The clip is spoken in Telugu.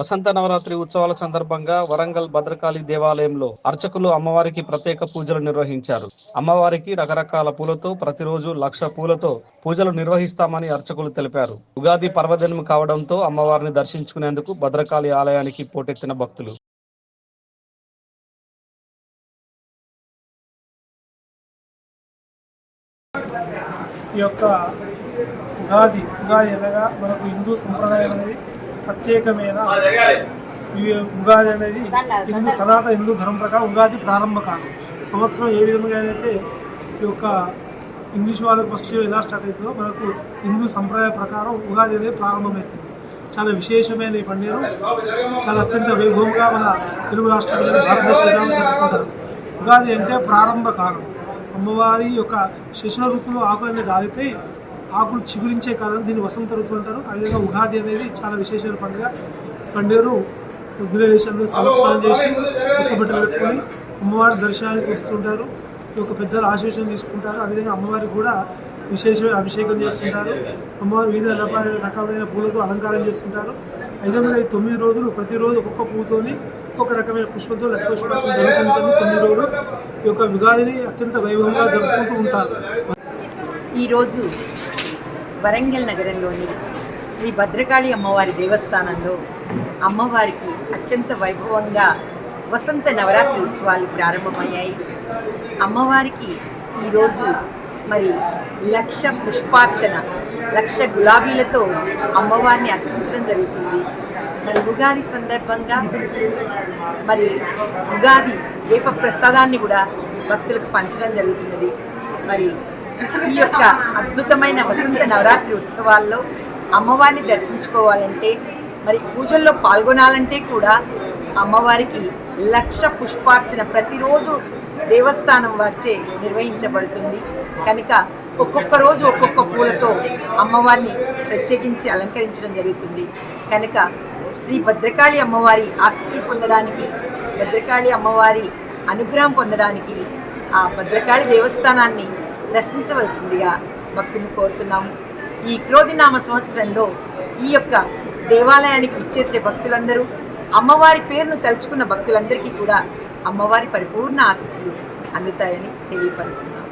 వసంత నవరాత్రి ఉత్సవాల సందర్భంగా వరంగల్ భద్రకాళి దేవాలయంలో అర్చకులు అమ్మవారికి ప్రత్యేక పూజలు నిర్వహించారు. అమ్మవారికి రకరకాల పూలతో ప్రతిరోజు లక్ష పూలతో పూజలు నిర్వహిస్తామని అర్చకులు తెలిపారు. ఉగాది పర్వదినం కావడంతో అమ్మవారిని దర్శించుకునేందుకు భద్రకాళి ఆలయానికి పోటెత్తిన భక్తులు. ఈ యొక్క ఉగాది ఉగాది అనగా మనకు హిందూ సంప్రదాయం అనేది ప్రత్యేకమైన ఉగాది అనేది హిందూ సనాతన హిందూ ధర్మం ప్రకారం ఉగాది ప్రారంభ కాలం. సంవత్సరం ఏ విధంగా అయితే ఈ యొక్క ఇంగ్లీష్ వాళ్ళకి ఫస్ట్ ఎలా స్టార్ట్ అవుతుందో మనకు హిందూ సంప్రదాయ ప్రకారం ఉగాది అనేది ప్రారంభమవుతుంది. చాలా విశేషమైన ఈ పండుగ. చాలా అత్యంత వైభవంగా మన తెలుగు రాష్ట్రంలో భారతదేశంలో జరుపుకుంటారు. ఉగాది అంటే ప్రారంభ కాలం. అమ్మవారి యొక్క శిశుల ఋతువులో ఆకులన్నీ దారిపోయి ఆకులు చిగురించే కాలం దీన్ని వసంత ఋతువు అంటారు. అదేవిధంగా ఉగాది అనేది చాలా విశేషమైన పండుగ. పండుగను ఉగ్రదేశంలో సంస్కారం చేసి కొత్త బట్టలు పెట్టుకొని అమ్మవారి దర్శనానికి వస్తుంటారు. ఈ యొక్క పెద్దల ఆశీర్వచనం తీసుకుంటారు. అదేవిధంగా అమ్మవారికి కూడా విశేషమైన అభిషేకం చేస్తుంటారు. అమ్మవారు వివిధ రకమైన పూలతో అలంకారం చేస్తుంటారు. ఐదు వందల తొమ్మిది రోజులు ప్రతిరోజు ఒక్కొక్క పూతోని ఒక్కొక్క రకమైన పుష్పంతో లక్ష్మీపుష్పాచం జరుగుతుంటుంది తొమ్మిది రోజులు ఈ యొక్క ఉగాదిని అత్యంత వైభవంగా జరుపుకుంటూ ఉంటారు. ఈరోజు వరంగల్ నగరంలోని శ్రీ భద్రకాళి అమ్మవారి దేవస్థానంలో అమ్మవారికి అత్యంత వైభవంగా వసంత నవరాత్రి ఉత్సవాలు ప్రారంభమయ్యాయి. అమ్మవారికి ఈరోజు మరి లక్ష పుష్పార్చన లక్ష గులాబీలతో అమ్మవారిని అర్చించడం జరుగుతుంది. మరి ఉగాది సందర్భంగా మరి ఉగాది వేప ప్రసాదాన్ని కూడా భక్తులకు పంచడం జరుగుతున్నది. మరి ఈ యొక్క అద్భుతమైన వసంత నవరాత్రి ఉత్సవాల్లో అమ్మవారిని దర్శించుకోవాలంటే మరి పూజల్లో పాల్గొనాలంటే కూడా అమ్మవారికి లక్ష పుష్పార్చన ప్రతిరోజు దేవస్థానం వారిచే నిర్వహించబడుతుంది. కనుక ఒక్కొక్క రోజు ఒక్కొక్క పూలతో అమ్మవారిని ప్రత్యేకించి అలంకరించడం జరుగుతుంది. కనుక శ్రీ భద్రకాళి అమ్మవారి ఆశీస్సు పొందడానికి భద్రకాళి అమ్మవారి అనుగ్రహం పొందడానికి ఆ భద్రకాళి దేవస్థానాన్ని దర్శించవలసిందిగా భక్తుని కోరుతున్నాము. ఈ క్రోధినామ సంవత్సరంలో ఈ యొక్క దేవాలయానికి విచ్చేసే భక్తులందరూ అమ్మవారి పేరును తలుచుకున్న భక్తులందరికీ కూడా అమ్మవారి పరిపూర్ణ ఆశస్సులు అందుతాయని తెలియపరుస్తున్నాము.